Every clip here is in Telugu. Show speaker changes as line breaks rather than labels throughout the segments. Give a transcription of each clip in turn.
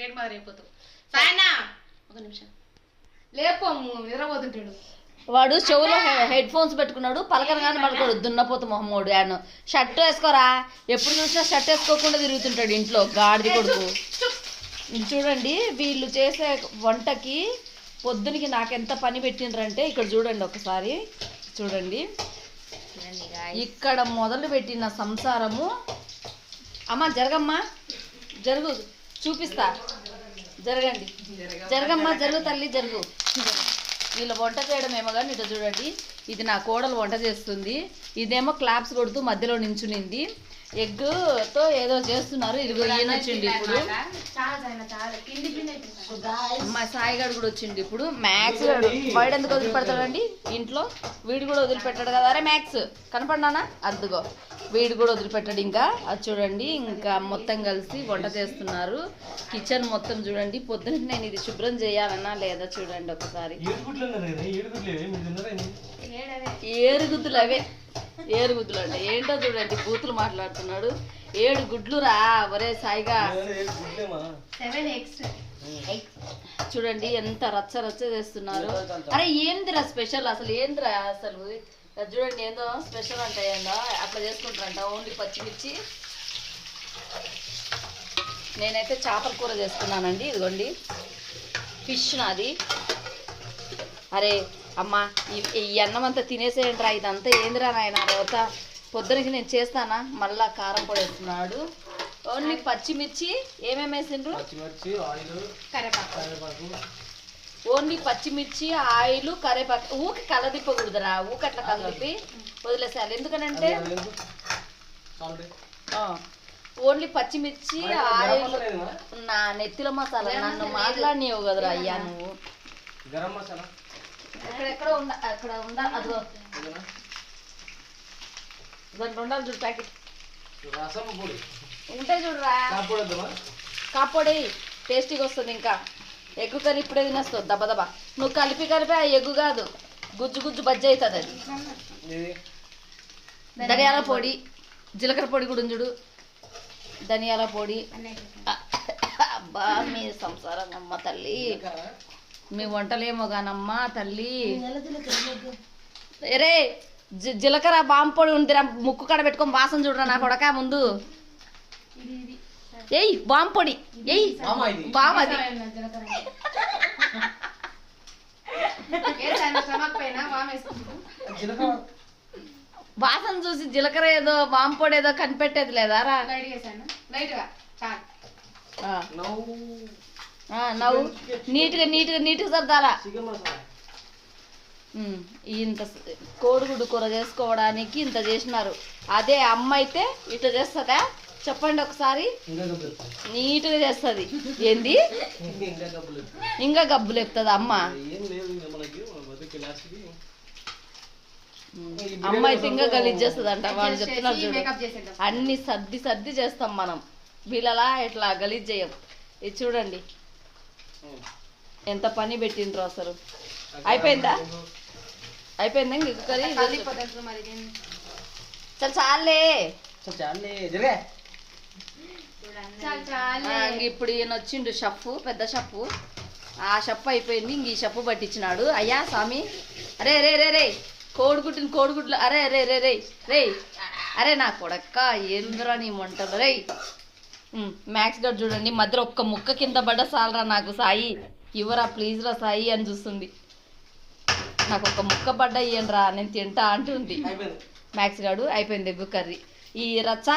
గ్రేట్ మదర్ అయిపోతావు. సాయనా! ఒక నిమిషం. లేపమ్ము నిద్రపోతుంటాడు.
వాడు చెవులో హెడ్ ఫోన్స్ పెట్టుకున్నాడు పలకనగానే పడుకోడు. దున్నపోతు మొహమ్మోడు ఆయన షర్ట్ వేసుకోరా? ఎప్పుడు చూసినా షర్ట్ వేసుకోకుండా తిరుగుతుంటాడు ఇంట్లో. గాడిది కొడుకు. చూడండి వీళ్ళు చేసే వంటకి పొద్దునకి నాకెంత పని పెట్టిండ్రంటే ఇక్కడ చూడండి ఒకసారి. చూడండి. ఇక్కడ మొదలు పెట్టిన సంసారము. అమ్మ జరగమ్మా. జరుగు. చూపిస్తా. జరగండి. జరగమ్మా జరుగు తల్లి జరుగు. వీళ్ళ వంట చేయడం ఏమో కానీ ఇటు చూడండి. ఇది నా కోడలు వంట చేస్తుంది. ఇదేమో క్లాప్స్ కొడుతూ మధ్యలో నించునింది. ఎగ్తో ఏదో చేస్తున్నారు. ఇదిగో ఈయన వచ్చిండి ఇప్పుడు. మా సాయిగాడు కూడా వచ్చిండి ఇప్పుడు. మ్యాక్స్ గాడు వాడు ఎందుకు వదిలిపెడతాడండి? ఇంట్లో వీడు కూడా వదిలిపెట్టాడు కదా. అరే మ్యాక్స్ కనపడినానా అద్దుగో. వీడు కూడా వదిలిపెట్టాడు ఇంకా. అది చూడండి ఇంకా మొత్తం కలిసి వంట చేస్తున్నారు. కిచెన్ మొత్తం చూడండి పొద్దున నేను ఇది శుభ్రం చేయాలన్నా లేదా చూడండి ఒకసారి. ఏరుగుతులు అవే. ఏరుగుతులు అంటే ఏంటో చూడండి బూతులు మాట్లాడుతున్నాడు. ఏడు గుడ్లు రా ఒరే సాయిగా.
ఏడుగుడ్లేమా
సెవెన్ ఎక్స్
చూడండి ఎంత రచ్చ రచ్చ చేస్తున్నారు. అరే ఏందిరా స్పెషల్? అసలు ఏందిరా అసలు? చూడండి ఏందో స్పెషల్ అంటే ఏందో. అట్లా చేసుకుంటారంట. ఓన్లీ పచ్చిమిర్చి. నేనైతే చేపల కూర చేసుకున్నానండి ఇదిగోండి. ఫిష్ నాది. అరే అమ్మా ఈ- అన్నం అంతా తినేసేయండిరా ఇదంతా ఏందిరా నాయన రేవత పొద్దునకి నేను చేస్తానా? మళ్ళా కారం పొడి వేస్తున్నాడు ఓన్లీ పచ్చిమిర్చి ఏమేమి వేసిండ్రు?
పచ్చిమిర్చి ఆయిల్ కరివేపాకు.
ఓన్లీ పచ్చిమిర్చి ఆయిల్ కరేపాకు. ఊకి కలదిప్పకూడదురా ఊకి అట్లా కలదిప్పి వదిలేసేయాలి. ఎందుకనంటే
అది
ఓన్లీ పచ్చిమిర్చి ఆయిల్? నా నెత్తిల మసాలా నన్ను మాట్లాడినవు కదరా అయ్యా నువ్వు.
గరం మసాలా?
అక్కడెక్కడ ఉండ అక్కడ ఉండ అదిగో.
ఏదైనా?
దాంట్లో ఉండాలి చూడు ప్యాకెట్.
రసం పొడి.
ఉంటాయి చూడురా.
కాపొడి వద్దామా?
కాపొడి టేస్టీగా వస్తుంది ఇంకా. ఎగ్గు కర్రీ ఇప్పుడే తినేస్తుంది దబ దబ. నువ్వు కలిపి కలిపి ఆ ఎగ్గు కాదు గుజ్జు గుజ్జు బజ్జి అవుతుంది అది. ధనియాల పొడి జీలకర్ర పొడి కూడా ఉంది చూడు. ధనియాల పొడి. అబ్బా మీ సంసారం అమ్మ తల్లి. మీ వంటలేమో కానమ్మా తల్లి. రే జీలకర్ర బాంబు పొడి ఉందిరా ముక్కు కాడ పెట్టుకొని వాసన చూడరా నా కొడక ముందు.
ఇది ఇది.
ఏయ్ బాంబు పొడి ఏయ్
బామా
అది
వేసాను వామ్
చూసి జీలకర్ర ఏదో బాంబు పొడి ఏదో కనిపెట్టేది లేదారా
నవ్వు.
నీట్గా నీట్గా నీట్గా సర్దాలా. ఇంత కోడిగుడ్డు కూర చేసుకోవడానికి ఇంత చేసినారు. అదే అమ్మ అయితే ఇట్లా చేస్తుందా? చెప్పండి ఒకసారి. నీట్గా చేస్తుంది. ఏంది?
ఇంకా
గబ్బు లేపుతుంది అమ్మ. అమ్మ అయితే ఇంకా గలీజ్ చేస్తుంది అంట వాళ్ళు చెప్తున్నారు చూడు.
మేకప్ చేసేద్దాం.
అన్ని సర్ది సర్ది చేస్తాం మనం. వీళ్ళలా ఇట్లా గలీజ్ చేయం. ఇది చూడండి. ఎంత పని పెట్టిండ్రు అసలు. అయిపోయిందా? అయిపోయిందా ఇంక కర్రీ?
కలిపోతుంది మరి దీన్ని
చల్ చాలే
సో చాలే జరగా
చాలు చాలు
ఆ, ఇంక ఇప్పుడు ఈయన వచ్చిండు షఫ్ పెద్ద షఫ్ ఆ షఫ్ అయిపోయింది ఇంక ఈ షఫ్ పట్టించినాడు. అయ్యా స్వామి. అరే రే రే రే. కోడిగుడ్డుని కోడిగుడ్లు అరే రే రే రే. రే. అరే నా కొడక్క ఏంద్రా నీ వంటలు రే మ్యాక్స్ గారు చూడండి మధ్యలో ఒక్క ముక్క కింద పడ్డ సాలరా నాకు సాయి. ఇవ్వరా ప్లీజ్ రా సాయి అని చూస్తుంది. నాకు ఒక ముక్క పడ్డ ఇయ్యండి నేను తింటా అంటుంది.
అయిపోయింది.
మ్యాక్స్ గాడు అయిపోయింది ఎగ్గు కర్రీ. ఈ రచ్చ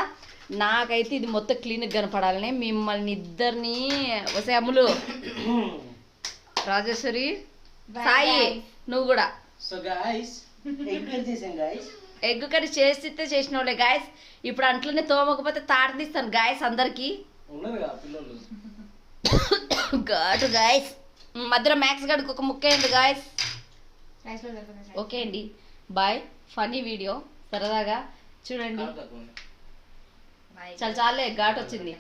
నాకైతే ఇది మొత్తం క్లీన్గా కనపడాలని మిమ్మల్ని ఇద్దరిని వసే అమ్ములు. రాజేశ్వరి సాయి నువ్వు కూడా.
సో గాయ్స్ ఎగ్
కర్రీ చేసితే చేసిన వాళ్ళే గాయస్ ఇప్పుడు అంట్లోనే తోమకపోతే తాట తీస్తాను గాయస్ అందరికి. ఘాటు గాయస్ మధ్యలో మ్యాక్స్ గడికి ఒక ముక్క అయింది గాయస్ ఓకే అండి. బాయ్ ఫనీ వీడియో సరదాగా. చూడండి. చాలా చాలే ఘాట్ వచ్చింది